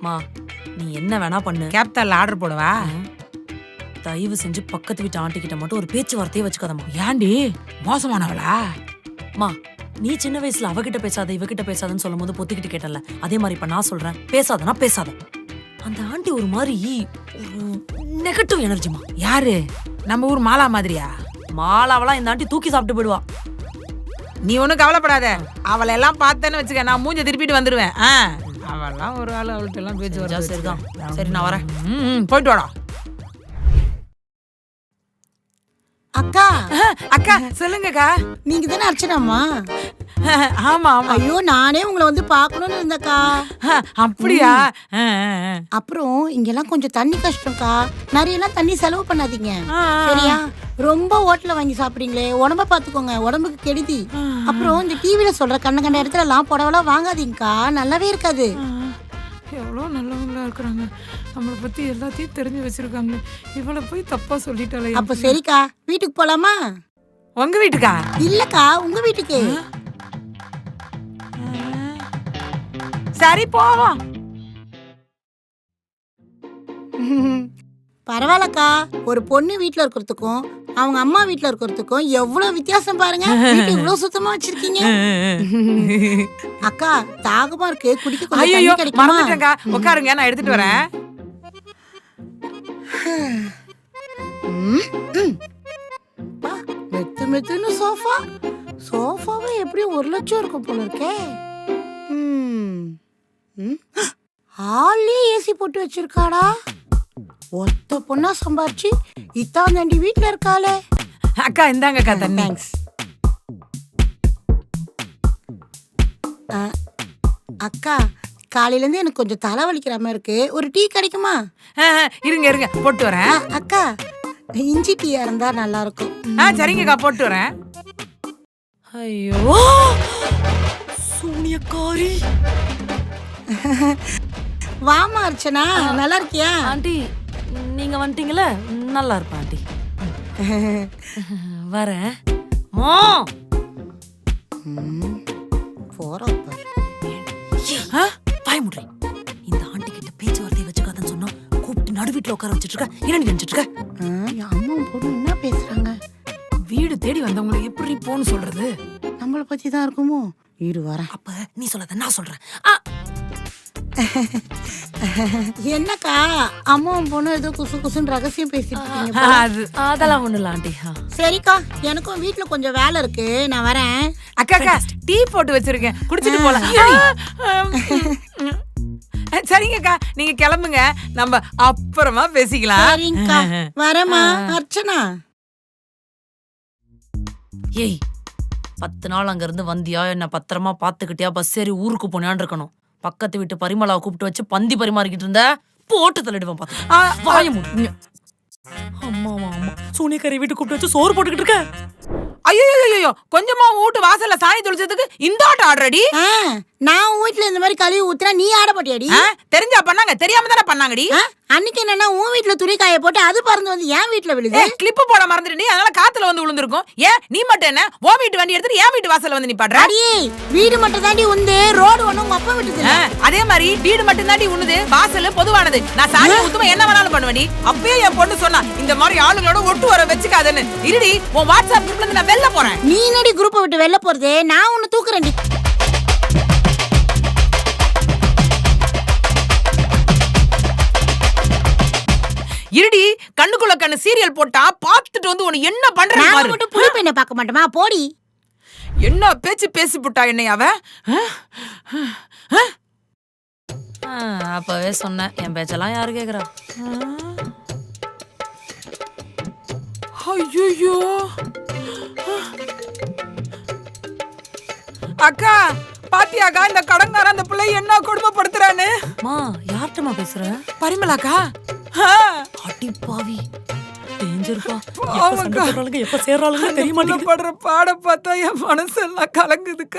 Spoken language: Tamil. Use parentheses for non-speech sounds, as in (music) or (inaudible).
மா நீ என்ன வேணா பண்ணு. கேப்டன்ல ஆர்டர் போடவா? தயவு செஞ்சு பக்கத்து வீட்டு ஆண்டி கிட்ட மட்டும் ஒரு பேச்சுவார்த்தையே வச்சுக்காதம்மா. ஏன்டி மோசமானவளா? மா நீ சின்ன வயசுல அவகிட்ட பேசாத இவகிட்ட பேசாதன்னு சொல்லும் போது பொத்திக்கிட்டு கேட்டல அதே மாதிரி இப்ப நான் சொல்றேன். பேசாதனா பேசாத. அந்த ஆண்டி ஒரு மாதிரி நெகட்டிவ் எனர்ஜிமா யாரு? நம்ம ஊர் மாலா மாதிரியா? மாலாவெல்லாம் இந்த ஆண்டி தூக்கி சாப்பிட்டு போயிடுவா. நீ ஒன்றும் கவலைப்படாத. அவளை எல்லாம் பார்த்தேன்னு வச்சுக்க நான் மூஞ்ச திருப்பிட்டு வந்துடுவேன் ஆ. அவெல்லாம் ஒரு ஆள் அவள்கிட்ட எல்லாம் பேச்சு வர சரிதான் சரி நான் வரேன். ம், போயிட்டு வாடா. அக்கா. அக்கா சொல்லுங்கக்கா. நீங்க தானே அர்ச்சனாமா (laughs) ஆமா ஆமா. ஐயோ நானே உங்களை வந்து பார்க்கணும்னு இருந்தக்கா அப்படியா. அப்புறம் இங்கெல்லாம் கொஞ்சம் தண்ணி கஷ்டம்க்கா. நிறைய எல்லாம் தண்ணி செலவு பண்ணாதீங்க. சரியா? ரொம்ப ஹோட்டல்ல வாங்கி சாப்பிடுறீங்களே. உடம்ப பாத்துக்கோங்க உடம்புக்கு கெடுதி. அப்புறம் இந்த டிவில சொல்ற கண்ண கண்ட இடத்துல எல்லாம் புடவெல்லாம் வாங்காதீங்கக்கா. நல்லாவே இருக்காது. எவ்வளோ நல்லவங்களா இருக்கிறாங்க. நம்மளை பத்தி எல்லாத்தையும் தெரிஞ்சு வச்சிருக்காங்க. இவளை போய் தப்பா சொல்லிட்டாலே அப்ப சரிக்கா. வீட்டுக்கு போலாமா? உங்க வீட்டுக்கா? இல்லக்கா உங்க வீட்டுக்கு. சரி போவோம். பரவாயில்லக்கா. ஒரு பொண்ணு வீட்ல இருக்கிறதுக்கும் அவங்க அம்மா வீட்ல இருக்கிறதுக்கும் எவ்வளவு வித்தியாசம் பாருங்க. இவ்வளவு சுத்தமா வச்சிருக்கீங்க. அக்கா தாகமா இருக்கு. குடிக்க ஐயோ மறந்துட்டேங்க உட்காருங்க நான் எடுத்துட்டு வரேன். மெத்து மெத்துன்னு சோஃபா சோஃபாவே எப்படியும் ஒரு லட்சம் இருக்கும் போல இருக்கே. ஹால்லே ஏசி போட்டு வச்சிருக்காடா. ஒத்த பொண்ணா சம்பாரிச்சு இத்தாந்தாண்டி வீட்ல இருக்காளே. அக்கா இந்தாங்கக்கா தண்ணி. தேங்க்ஸ் அக்கா காலையில இருந்து எனக்கு கொஞ்சம் தலை வலிக்கிற மாதிரி இருக்கு. ஒரு டீ கிடைக்குமா? ஆ, இருங்க இருங்க போட்டு வரேன். அக்கா இஞ்சி டீயா இருந்தா நல்லா இருக்கும் ஆ சரிங்கக்கா போட்டு வரேன். ஐயோ சூனியக்காரி. (laughs) வாமா அர்ச்சனா நல்லா இருக்கியா? ஆண்டி நீங்க வந்துட்டீங்கல்ல? நல்லா இருப்பேன் ஆண்டி. (laughs) வரேன் மோ. ஆ? பாய முடி இந்த ஆண்டி கிட்ட பேச்சுவார்த்தையை வச்சுக்காதன்னு சொன்னா கூப்பிட்டு நடு வீட்டுல உட்கார வச்சிட்டு இருக்க? என்ன நினைச்சிட்டு இருக்க? ஆ, என் அம்மா பொண்ணு என்ன பேசுறாங்க? வீடு தேடி வந்தவங்களை எப்படி போன்னு சொல்றது? நம்மள பத்தி தான் இருக்குமோ? இரு வரேன். அப்ப நீ சொல்லாத நான் சொல்றேன். (laughs) என்னக்கா? அம்மாவும் பொண்ணு ஏதோ குசு குசுன்னு ரகசியம் பேசிட்டு இருக்கீங்க ஆ, போல. அது அதெல்லாம் ஒண்ணு இல்ல ஆண்டி. ஆ. சரிக்கா எனக்கும் வீட்ல கொஞ்சம் வேலை இருக்கு. நான் வரேன். அக்கா அக்கா டீ போட்டு வச்சிருக்கேன். குடிச்சிட்டு போலாம். ஆ, சரிங்கக்கா. நீங்க கிளம்புங்க. நம்ம அப்புறமா பேசிக்கலாம். சரிங்கக்கா. வரேம்மா. அர்ச்சனா. ஏய் பத்து நாள் அங்க இருந்து வந்தியா? என்ன பத்திரமா பாத்துக்கிட்டியா பஸ் ஏறி ஊருக்கு போனியான்னு இருக்கணும். பக்கத்து வீட்டு பரிமளாவை கூப்பிட்டு வச்சு பந்தி பரிமாறிக்கிட்டு இருந்த போட்டு தள்ளிடுவேன் பாத்து. ஆ, வாய மூடு. அம்மா அம்மா சூனியக்காரி வீட்டு கூப்பிட்டு வச்சு சோறு போட்டுக்கிட்டு இருக்க? ஐயோ ஐயோ கொஞ்சமா வீட்டு வாசல்ல சாணி தொளிச்சதுக்கு இந்த ஆட்டம் ஆடுறடி? நான் உன் வீட்ல இந்த மாதிரி கழுவி ஊத்துனா நீ ஆட மாட்டியாடி ஆ, தெரிஞ்சா பண்ணாங்க. தெரியாம தானே பண்ணாங்கடி. ஆ, அன்னைக்கு என்னன்னா உன் வீட்ல துணி காய போட்டு அது பறந்து வந்து என் வீட்ல விழுது. கிளிப்பு போட மறந்துட்டு அதனால காத்துல வந்து விழுந்திருக்கும். ஏன் நீ மட்டும் என்ன? ஓ வீட்டு வண்டி எடுத்துட்டு என் வீட்டு வாசல்ல வந்து நிப்பாடுற அடியே வீடு மட்டும் தாண்டி உந்து ரோடு ஒண்ணு உங்க அப்பா ஆ, அதே மாதிரி வீடு மட்டும் தாண்டி உண்ணுது வாசல் பொதுவானது. நான் சாணி ஊத்துமா என்ன வேணாலும் பண்ணுவேன் அப்பயே என் பொண்ணு சொன்னா இந்த மாதிரி ஆளுங்களோட ஒட்டு வர வச்சுக்காதன்னு. இருடி உன் வாட்ஸ்அப் குரூப்ல இருந்து நான் வெளில போறேன். நீ என்னடி குரூப்பை விட்டு வெளில போறது? நான் உன்னை தூக்குறேன்டி. கண்ணுக்குள்ள கண்ணு சீரியல் போட்டா பார்த்துட்டு வந்து உன்னை என்ன பண்றேன்னு நாங்க பாரு. மட்டும் புளி பெண்ணை பார்க்க மாட்டோமா? போடி. என்ன பேச்சு பேசி புட்டா என்னை அவ? ஆ? அப்பவே சொன்னேன். என் பேச்செல்லாம் யாரு கேக்குறா? ஐயோ அக்கா பாத்தியாக்கா இந்த கடங்காரன் அந்த பிள்ளை என்ன கொடுமைப்படுத்துறான்னு? மா யார்கிட்டமா பேசுற? பரிமலாக்கா? பாவி. டேஞ்சர்ப்பா எப்ப. சண்டை போடுறாளுங்க எப்ப சேர்றாளுங்க தெரிய மாட்டேங்குது. படுற பாட பார்த்தா என் மனசெல்லாம் கலங்குதுக்கா.